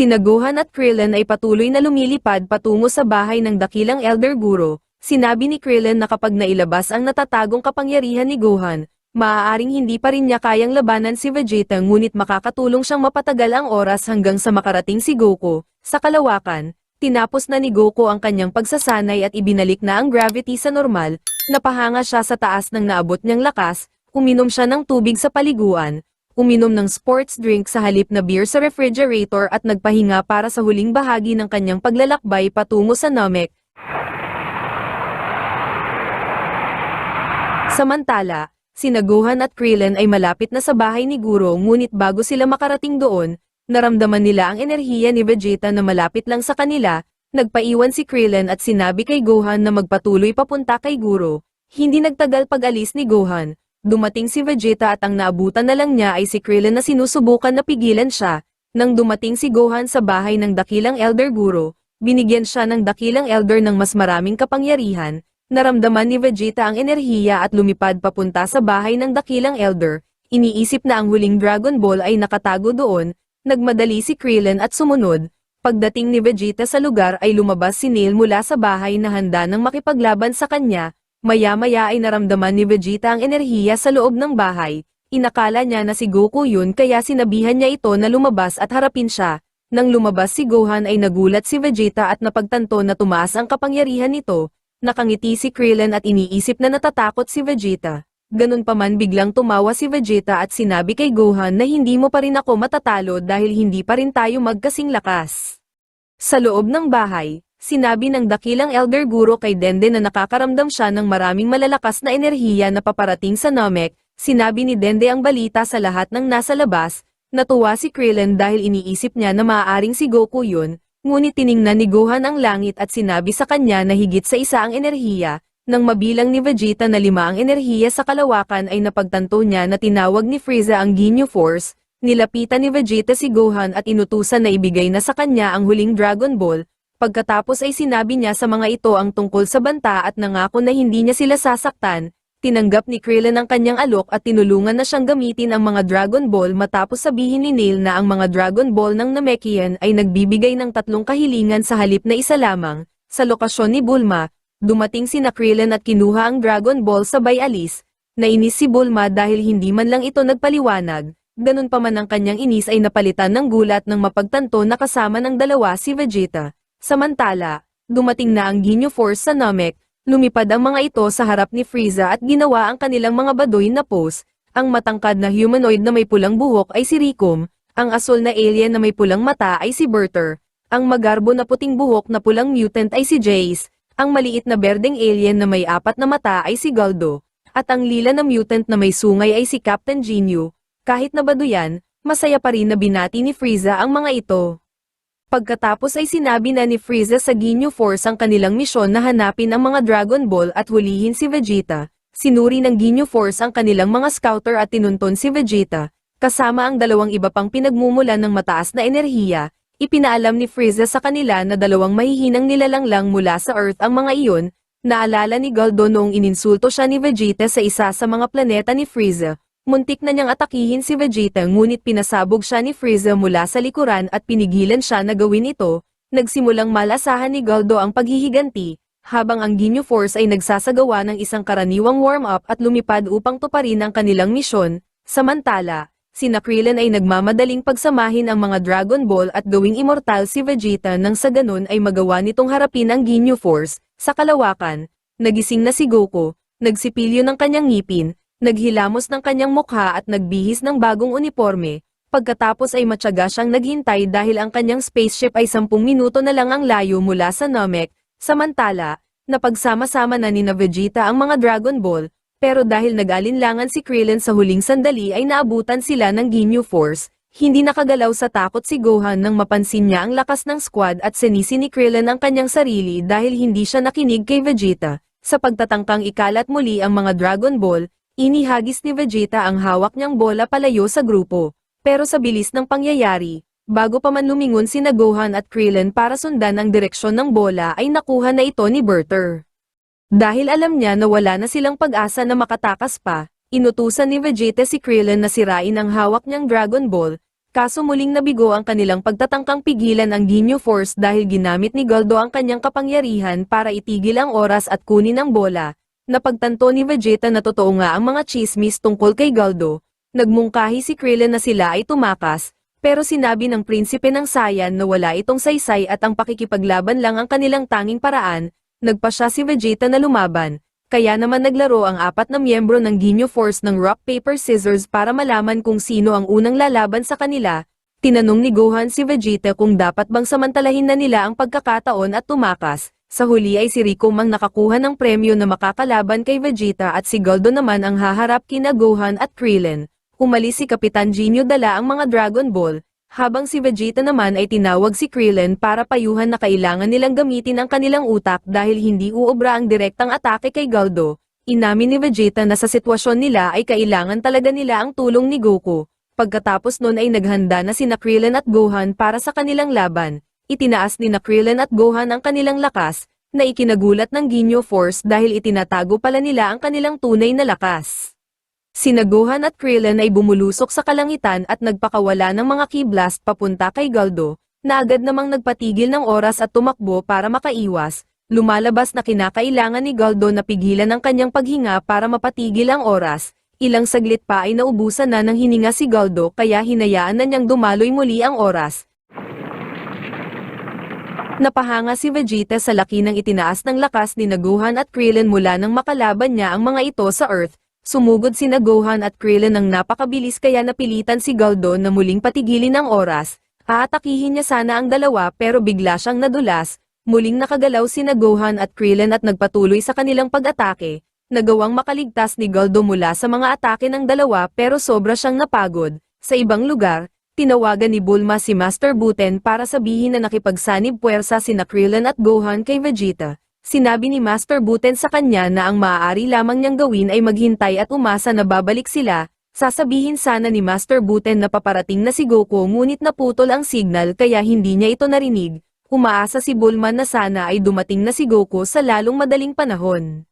Sina Gohan at Krillin ay patuloy na lumilipad patungo sa bahay ng dakilang Elder Guro. Sinabi ni Krillin na kapag nailabas ang natatagong kapangyarihan ni Gohan, maaaring hindi pa rin niya kayang labanan si Vegeta ngunit makakatulong siyang mapatagal ang oras hanggang sa makarating si Goku. Sa kalawakan, tinapos na ni Goku ang kanyang pagsasanay at ibinalik na ang gravity sa normal, napahanga siya sa taas ng naabot niyang lakas, uminom siya ng tubig sa paliguan, uminom ng sports drink sa halip na beer sa refrigerator at nagpahinga para sa huling bahagi ng kanyang paglalakbay patungo sa Namek. Samantala, sina Gohan at Krillin ay malapit na sa bahay ni Guro ngunit bago sila makarating doon, naramdaman nila ang enerhiya ni Vegeta na malapit lang sa kanila, nagpaiwan si Krillin at sinabi kay Gohan na magpatuloy papunta kay Guro. Hindi nagtagal pag-alis ni Gohan, dumating si Vegeta at ang naabutan na lang niya ay si Krillin na sinusubukan na pigilan siya. Nang dumating si Gohan sa bahay ng dakilang Elder Guro, binigyan siya ng dakilang Elder ng mas maraming kapangyarihan, naramdaman ni Vegeta ang enerhiya at lumipad papunta sa bahay ng dakilang Elder, iniisip na ang huling Dragon Ball ay nakatago doon, nagmadali si Krillin at sumunod, pagdating ni Vegeta sa lugar ay lumabas si Neil mula sa bahay na handa ng makipaglaban sa kanya, maya-maya ay naramdaman ni Vegeta ang enerhiya sa loob ng bahay, inakala niya na si Goku yun kaya sinabihan niya ito na lumabas at harapin siya, nang lumabas si Gohan ay nagulat si Vegeta at napagtanto na tumaas ang kapangyarihan nito, nakangiti si Krillin at iniisip na natatakot si Vegeta. Ganun pa man biglang tumawa si Vegeta at sinabi kay Gohan na hindi mo pa rin ako matatalo dahil hindi pa rin tayo magkasing lakas. Sa loob ng bahay, sinabi ng dakilang Elder Guro kay Dende na nakakaramdam siya ng maraming malalakas na enerhiya na paparating sa Namek, sinabi ni Dende ang balita sa lahat ng nasa labas, natuwa si Krillin dahil iniisip niya na maaaring si Goku yun, ngunit tiningnan ni Gohan ang langit at sinabi sa kanya na higit sa isa ang enerhiya, nang mabilang ni Vegeta na lima ang enerhiya sa kalawakan ay napagtanto niya na tinawag ni Frieza ang Ginyu Force, nilapitan ni Vegeta si Gohan at inutusan na ibigay na sa kanya ang huling Dragon Ball, pagkatapos ay sinabi niya sa mga ito ang tungkol sa banta at nangako na hindi niya sila sasaktan, tinanggap ni Krillin ang kanyang alok at tinulungan na siyang gamitin ang mga Dragon Ball matapos sabihin ni Neil na ang mga Dragon Ball ng Namekian ay nagbibigay ng tatlong kahilingan sa halip na isa lamang, sa lokasyon ni Bulma, dumating si Krillin at kinuha ang Dragon Ball sabay alis, nainis si Bulma dahil hindi man lang ito nagpaliwanag, ganun pa man ang kanyang inis ay napalitan ng gulat ng mapagtanto na kasama ng dalawa si Vegeta. Samantala, dumating na ang Ginyu Force sa Namek, lumipad ang mga ito sa harap ni Frieza at ginawa ang kanilang mga badoy na pose, ang matangkad na humanoid na may pulang buhok ay si Rikum, ang asul na alien na may pulang mata ay si Berter, ang magarbo na puting buhok na pulang mutant ay si Jace, ang maliit na berdeng alien na may apat na mata ay si Galdo, at ang lila na mutant na may sungay ay si Captain Ginyu. Kahit na baduyan, masaya pa rin na binati ni Frieza ang mga ito. Pagkatapos ay sinabi na ni Frieza sa Ginyu Force ang kanilang misyon na hanapin ang mga Dragon Ball at hulihin si Vegeta. Sinuri ng Ginyu Force ang kanilang mga scouter at tinunton si Vegeta, kasama ang dalawang iba pang pinagmumulan ng mataas na enerhiya, ipinaalam ni Frieza sa kanila na dalawang mahihinang nilalang lang mula sa Earth ang mga iyon, naalala ni Galdo noong ininsulto siya ni Vegeta sa isa sa mga planeta ni Frieza, muntik na niyang atakihin si Vegeta ngunit pinasabog siya ni Frieza mula sa likuran at pinigilan siya na gawin ito, nagsimulang malasahan ni Galdo ang paghihiganti, habang ang Ginyu Force ay nagsasagawa ng isang karaniwang warm-up at lumipad upang tuparin ang kanilang misyon, samantala, si Krillin ay nagmamadaling pagsamahin ang mga Dragon Ball at gawing immortal si Vegeta nang sa ganun ay magawa nitong harapin ang Ginyu Force, sa kalawakan, nagising na si Goku, nagsipilyo ng kanyang ngipin, naghilamos ng kanyang mukha at nagbihis ng bagong uniforme, pagkatapos ay matyaga siyang naghintay dahil ang kanyang spaceship ay 10 minuto na lang ang layo mula sa Namek, samantala, napagsama-sama na ni Vegeta ang mga Dragon Ball, pero dahil nag-alinlangan si Krillin sa huling sandali ay naabutan sila ng Ginyu Force, hindi nakagalaw sa takot si Gohan nang mapansin niya ang lakas ng squad at sinisi ni Krillin ang kanyang sarili dahil hindi siya nakinig kay Vegeta. Sa pagtatangkang ikalat muli ang mga Dragon Ball, Inihagis ni Vegeta ang hawak niyang bola palayo sa grupo. Pero sa bilis ng pangyayari, bago pa man lumingon si Gohan at Krillin para sundan ang direksyon ng bola ay nakuha na ito ni Berter. Dahil alam niya na wala na silang pag-asa na makatakas pa, inutusan ni Vegeta si Krillin na sirain ang hawak niyang Dragon Ball, kaso muling nabigo ang kanilang pagtatangkang pigilan ang Ginyu Force dahil ginamit ni Galdo ang kanyang kapangyarihan para itigil ang oras at kunin ang bola. Napagtanto ni Vegeta na totoo nga ang mga chismis tungkol kay Galdo, nagmungkahi si Krillin na sila ay tumakas, pero sinabi ng prinsipe ng Saiyan na wala itong saysay at ang pakikipaglaban lang ang kanilang tanging paraan, nagpa siya si Vegeta na lumaban, kaya naman naglaro ang apat na miyembro ng Ginyu Force ng Rock Paper Scissors para malaman kung sino ang unang lalaban sa kanila. Tinanong ni Gohan si Vegeta kung dapat bang samantalahin na nila ang pagkakataon at tumakas. Sa huli ay si Rico mang nakakuha ng premyo na makakalaban kay Vegeta at si Goldo naman ang haharap kina Gohan at Krillin. Umalis si Kapitan Genio dala ang mga Dragon Ball, habang si Vegeta naman ay tinawag si Krillin para payuhan na kailangan nilang gamitin ang kanilang utak dahil hindi uobra ang direktang atake kay Galdo. Inamin ni Vegeta na sa sitwasyon nila ay kailangan talaga nila ang tulong ni Goku. Pagkatapos nun ay naghanda na sina Krillin at Gohan para sa kanilang laban. Itinaas ni na Krillin at Gohan ang kanilang lakas, na ikinagulat ng Ginyo Force dahil itinatago pala nila ang kanilang tunay na lakas. Sina Gohan at Krillin ay bumulusok sa kalangitan at nagpakawala ng mga key blast papunta kay Galdo, na agad namang nagpatigil ng oras at tumakbo para makaiwas. Lumalabas na kinakailangan ni Galdo na pigilan ang kanyang paghinga para mapatigil ang oras. Ilang saglit pa ay naubusan na ng hininga si Galdo kaya hinayaan na niyang dumaloy muli ang oras. Napahanga si Vegeta sa laki ng itinaas ng lakas ni Gohan at Krillin mula nang makalaban niya ang mga ito sa Earth, Sumugod si Gohan at Krillin ng napakabilis kaya napilitan si Galdo na muling patigilin ang oras. Aatakihin niya sana ang dalawa pero bigla siyang nadulas. Muling nakagalaw si Gohan at Krillin at nagpatuloy sa kanilang pag-atake. Nagawang makaligtas ni Galdo mula sa mga atake ng dalawa pero sobra siyang napagod. Sa ibang lugar, tinawagan ni Bulma si Master Buten para sabihin na nakipagsanib puwersa si Krillin at Gohan kay Vegeta. Sinabi ni Master Buten sa kanya na ang maaari lamang niyang gawin ay maghintay at umasa na babalik sila, sasabihin sana ni Master Buten na paparating na si Goku ngunit naputol ang signal kaya hindi niya ito narinig, umaasa si Bulma na sana ay dumating na si Goku sa lalong madaling panahon.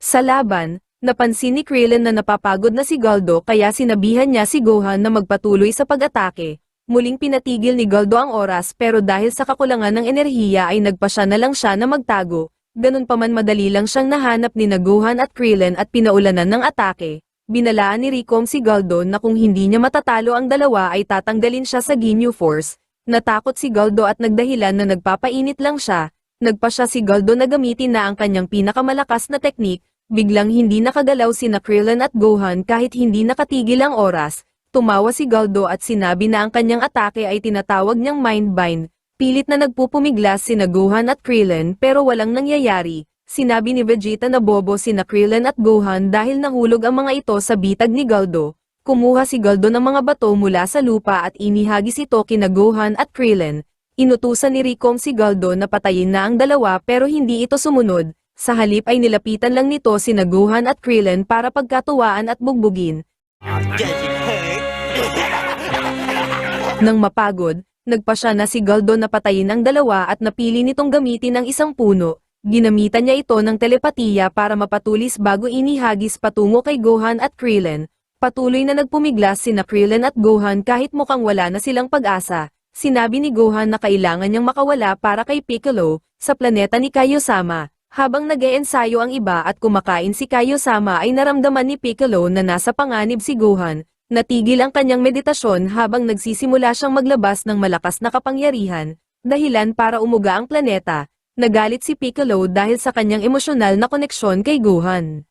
Sa laban, napansin ni Krillin na napapagod na si Galdo kaya sinabihan niya si Gohan na magpatuloy sa pag-atake, muling pinatigil ni Galdo ang oras pero dahil sa kakulangan ng enerhiya ay nagpa siya na lang siya na magtago, ganun pa man madali lang siyang nahanap ni Naguhan at Krillin at pinaulanan ng atake. Binalaan ni Ricom si Galdo na kung hindi niya matatalo ang dalawa ay tatanggalin siya sa Ginyu Force. Natakot si Galdo at nagdahilan na nagpapainit lang siya. Nagpa siya si Galdo na gamitin na ang kanyang pinakamalakas na teknik, biglang hindi nakagalaw si na Krillin at Gohan kahit hindi nakatigil ang oras. Tumawa si Galdo at sinabi na ang kanyang atake ay tinatawag niyang Mind Bind, Pilit na nagpupumiglas si Gohan at Krillin pero walang nangyayari. Sinabi ni Vegeta na bobo si Krillin at Gohan dahil nahulog ang mga ito sa bitag ni Galdo. Kumuha si Galdo ng mga bato mula sa lupa at inihagis ito kina Gohan at Krillin. Inutusan ni Ricom si Galdo na patayin na ang dalawa pero hindi ito sumunod. Sa halip ay nilapitan lang nito si Gohan at Krillin para pagkatuwaan at bugbugin. Nang mapagod, nagpa siya na si Galdo na patayin ang dalawa at napili nitong gamitin ang isang puno. Ginamitan niya ito ng telepatiya para mapatulis bago inihagis patungo kay Gohan at Krillin. Patuloy na nagpumiglas sina Krillin at Gohan kahit mukhang wala na silang pag-asa. Sinabi ni Gohan na kailangan niyang makawala para kay Piccolo, sa planeta ni Kaiosama. Habang nag-eensayo ang iba at kumakain si Kaiosama ay naramdaman ni Piccolo na nasa panganib si Gohan, Natigil ang kanyang meditasyon habang nagsisimula siyang maglabas ng malakas na kapangyarihan, dahilan para umuga ang planeta. Nagalit si Piccolo dahil sa kanyang emosyonal na koneksyon kay Gohan.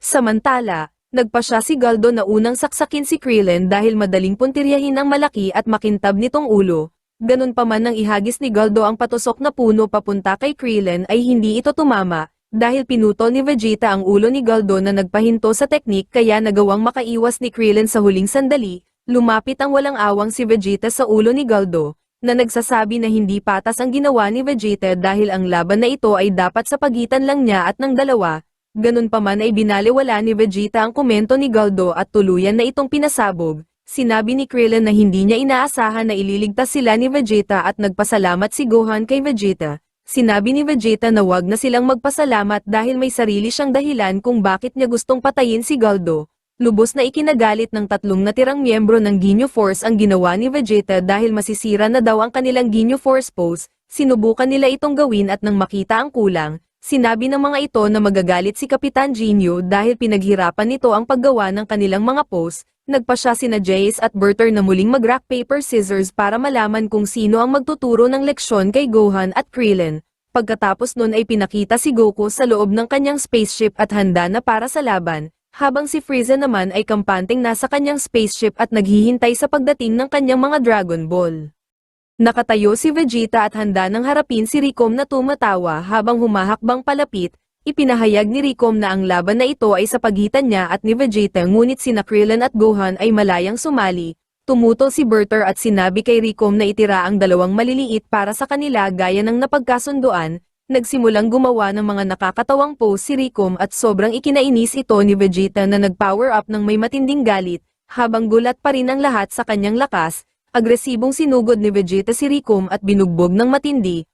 Samantala, nagpa siya si Galdo na unang saksakin si Krillin dahil madaling puntiryahin ang malaki at makintab nitong ulo. Ganun pa man nang ihagis ni Galdo ang patusok na puno papunta kay Krillin ay hindi ito tumama, dahil pinutol ni Vegeta ang ulo ni Galdo na nagpahinto sa teknik kaya nagawang makaiwas ni Krillin sa huling sandali, lumapit ang walang awang si Vegeta sa ulo ni Galdo, na nagsasabi na hindi patas ang ginawa ni Vegeta dahil ang laban na ito ay dapat sa pagitan lang niya at ng dalawa, ganun pa man ay binaliwala ni Vegeta ang komento ni Galdo at tuluyan na itong pinasabog. Sinabi ni Krillin na hindi niya inaasahan na ililigtas sila ni Vegeta at nagpasalamat si Gohan kay Vegeta, Sinabi ni Vegeta na wag na silang magpasalamat dahil may sarili siyang dahilan kung bakit niya gustong patayin si Galdo. Lubos na ikinagalit ng tatlong natirang miyembro ng Ginyu Force ang ginawa ni Vegeta dahil masisira na daw ang kanilang Ginyu Force pose, sinubukan nila itong gawin at nang makita ang kulang, sinabi ng mga ito na magagalit si Kapitan Ginyu dahil pinaghirapan nito ang paggawa ng kanilang mga pose, nagpa siya sina Jace at Berter na muling mag-rock paper scissors para malaman kung sino ang magtuturo ng leksyon kay Gohan at Krillin. Pagkatapos nun ay pinakita si Goku sa loob ng kanyang spaceship at handa na para sa laban, habang si Frieza naman ay kampanteng nasa kanyang spaceship at naghihintay sa pagdating ng kanyang mga Dragon Ball. Nakatayo si Vegeta at handa nang harapin si Ricom na tumatawa habang humahakbang palapit, ipinahayag ni Ricom na ang laban na ito ay sa pagitan niya at ni Vegeta ngunit sina Krillin at Gohan ay malayang sumali, Tumutol si Berter at sinabi kay Ricom na itira ang dalawang maliliit para sa kanila gaya ng napagkasunduan, nagsimulang gumawa ng mga nakakatawang pose si Ricom at sobrang ikinainis ito ni Vegeta na nag-power up ng may matinding galit, habang gulat pa rin ang lahat sa kanyang lakas, agresibong sinugod ni Vegeta si Ricom at binugbog ng matindi.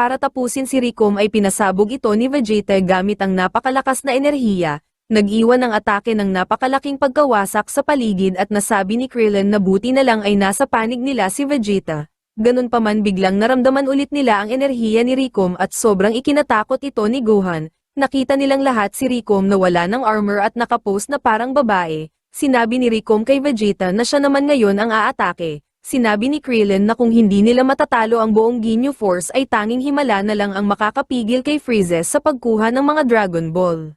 Para tapusin si Ricom ay pinasabog ito ni Vegeta gamit ang napakalakas na enerhiya, nag-iwan ng atake ng napakalaking pagkawasak sa paligid at nasabi ni Krillin na buti na lang ay nasa panig nila si Vegeta. Ganun pa man biglang naramdaman ulit nila ang enerhiya ni Ricom at sobrang ikinatakot ito ni Gohan, nakita nilang lahat si Ricom na wala ng armor at nakapose na parang babae, sinabi ni Ricom kay Vegeta na siya naman ngayon ang aatake. Sinabi ni Krillin na kung hindi nila matatalo ang buong Ginyu Force ay tanging himala na lang ang makakapigil kay Freeze sa pagkuha ng mga Dragon Ball.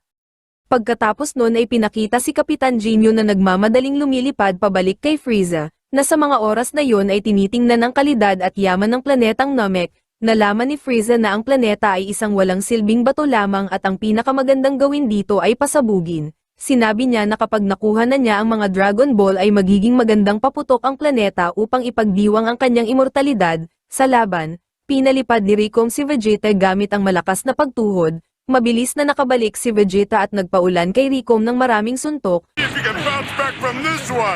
Pagkatapos nun ay pinakita si Kapitan Ginyu na nagmamadaling lumilipad pabalik kay Frieza, na sa mga oras na yon ay tinitingnan ang kalidad at yaman ng planetang Namek, nalaman ni Frieza na ang planeta ay isang walang silbing bato lamang at ang pinakamagandang gawin dito ay pasabugin. Sinabi niya na kapag nakuha na niya ang mga Dragon Ball ay magiging magandang paputok ang planeta upang ipagdiwang ang kanyang immortalidad, sa laban, pinalipad ni Ricom si Vegeta gamit ang malakas na pagtuhod, Mabilis na nakabalik si Vegeta at nagpaulan kay Ricom ng maraming suntok,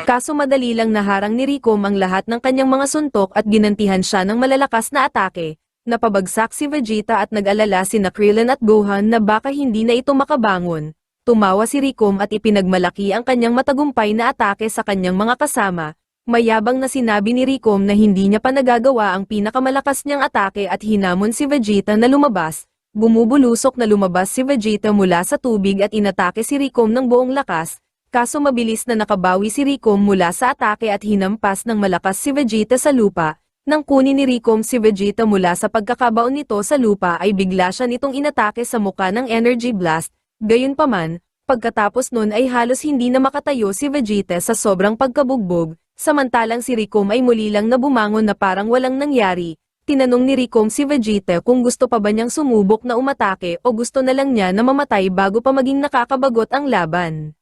kaso madali lang naharang ni Ricom ang lahat ng kanyang mga suntok at ginantihan siya ng malalakas na atake. Napabagsak si Vegeta at nag-alala sina Krillin at Gohan na baka hindi na ito makabangon. Tumawa si Ricom at ipinagmalaki ang kanyang matagumpay na atake sa kanyang mga kasama. Mayabang na sinabi ni Ricom na hindi niya pa nagagawa ang pinakamalakas niyang atake at hinamon si Vegeta na lumabas, Bumubulusok na lumabas si Vegeta mula sa tubig at inatake si Ricom ng buong lakas, kaso mabilis na nakabawi si Ricom mula sa atake at hinampas ng malakas si Vegeta sa lupa. Nang kunin ni Ricom si Vegeta mula sa pagkakabaon nito sa lupa ay bigla siya nitong inatake sa muka ng Energy Blast, gayunpaman, pagkatapos nun ay halos hindi na makatayo si Vegeta sa sobrang pagkabugbog, samantalang si Ricom ay muli lang na bumangon na parang walang nangyari, Tinanong ni Ricom si Vegeta kung gusto pa ba niyang sumubok na umatake o gusto na lang niya na mamatay bago pa maging nakakabagot ang laban.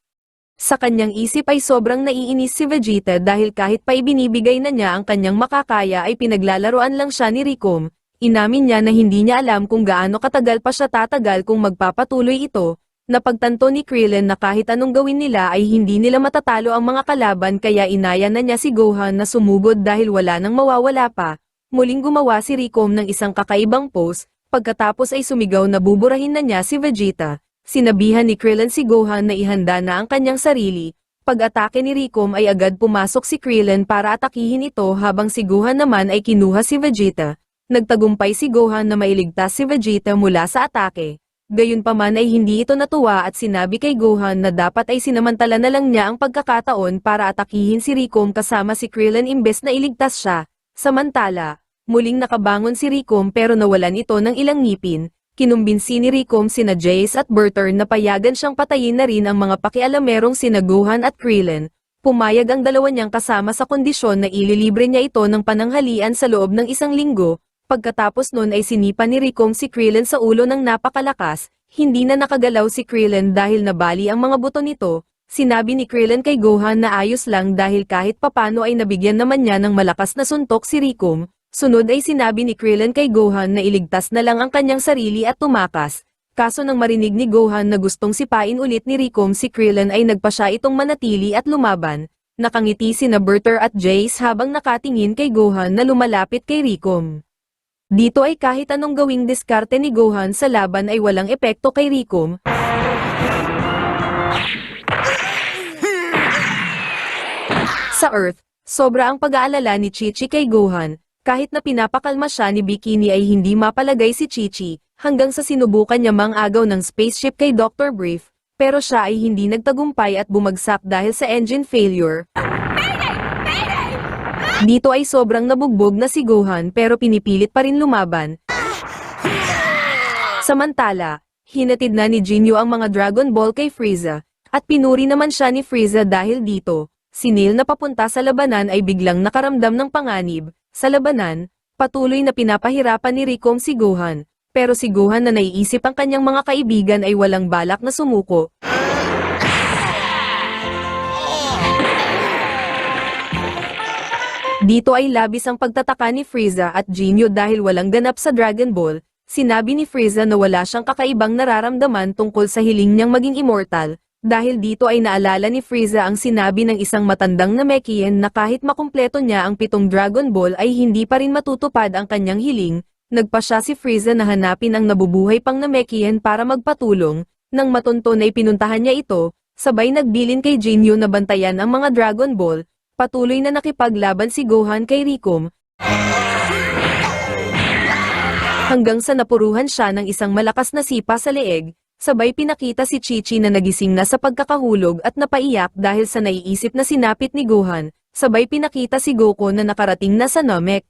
Sa kanyang isip ay sobrang naiinis si Vegeta dahil kahit pa ibinibigay na niya ang kanyang makakaya ay pinaglalaroan lang siya ni Ricom, inamin niya na hindi niya alam kung gaano katagal pa siya tatagal kung magpapatuloy ito, napagtanto ni Krillin na kahit anong gawin nila ay hindi nila matatalo ang mga kalaban kaya inaya na niya si Gohan na sumugod dahil wala nang mawawala pa, Muling gumawa si Ricom ng isang kakaibang pose, pagkatapos ay sumigaw na buburahin na niya si Vegeta. Sinabihan ni Krillin si Gohan na ihanda na ang kanyang sarili. Pag-atake ni Ricom ay agad pumasok si Krillin para atakihin ito habang si Gohan naman ay kinuha si Vegeta. Nagtagumpay si Gohan na mailigtas si Vegeta mula sa atake. Gayunpaman ay hindi ito natuwa at sinabi kay Gohan na dapat ay sinamantala na lang niya ang pagkakataon para atakihin si Ricom kasama si Krillin imbes na iligtas siya. Samantala, muling nakabangon si Ricom pero nawalan ito ng ilang ngipin, kinumbinsi ni Ricom sina Jace at Berter na payagan siyang patayin na rin ang mga pakialamerong sina Gohan at Krillin, pumayag ang dalawa niyang kasama sa kondisyon na ililibre niya ito ng pananghalian sa loob ng isang linggo, pagkatapos nun ay sinipa ni Ricom si Krillin sa ulo ng napakalakas, hindi na nakagalaw si Krillin dahil nabali ang mga buto nito, Sinabi ni Krillin kay Gohan na ayos lang dahil kahit papano ay nabigyan naman niya ng malakas na suntok si Ricom, sunod ay sinabi ni Krillin kay Gohan na iligtas na lang ang kanyang sarili at tumakas. Kaso nang marinig ni Gohan na gustong sipain ulit ni Ricom si Krillin ay nagpa siya itong manatili at lumaban. Nakangiti si na Berter at Jace habang nakatingin kay Gohan na lumalapit kay Ricom. Dito ay kahit anong gawing diskarte ni Gohan sa laban ay walang epekto kay Rikum. Sa Earth, sobra ang pag-aalala ni Chichi kay Gohan, kahit na pinapakalma siya ni Bikini ay hindi mapalagay si Chichi, hanggang sa sinubukan niya mang-agaw ng spaceship kay Dr. Brief, pero siya ay hindi nagtagumpay at bumagsak dahil sa engine failure. Dito ay sobrang nabugbog na si Gohan pero pinipilit pa rin lumaban. Samantala, hinatid na ni Jinyo ang mga Dragon Ball kay Frieza, at pinuri naman siya ni Frieza dahil dito, si Neil na papunta sa labanan ay biglang nakaramdam ng panganib, sa labanan, patuloy na pinapahirapan ni Rikom si Gohan, pero si Gohan na naiisip ang kanyang mga kaibigan ay walang balak na sumuko, Dito ay labis ang pagtataka ni Frieza at Jinyo dahil walang ganap sa Dragon Ball, sinabi ni Frieza na wala siyang kakaibang nararamdaman tungkol sa hiling niyang maging immortal, dahil dito ay naalala ni Frieza ang sinabi ng isang matandang Namekian na kahit makumpleto niya ang pitong Dragon Ball ay hindi pa rin matutupad ang kanyang hiling, nagpa siya si Frieza na hanapin ang nabubuhay pang Namekian para magpatulong, nang matunto na ipinuntahan niya ito, sabay nagbilin kay Jinyo na bantayan ang mga Dragon Ball, Patuloy na nakipaglaban si Gohan kay Rikom. Hanggang sa napuruhan siya ng isang malakas na sipa sa leeg, sabay pinakita si Chichi na nagising na sa pagkakahulog at napaiyak dahil sa naiisip na sinapit ni Gohan, sabay pinakita si Goku na nakarating na sa Namek.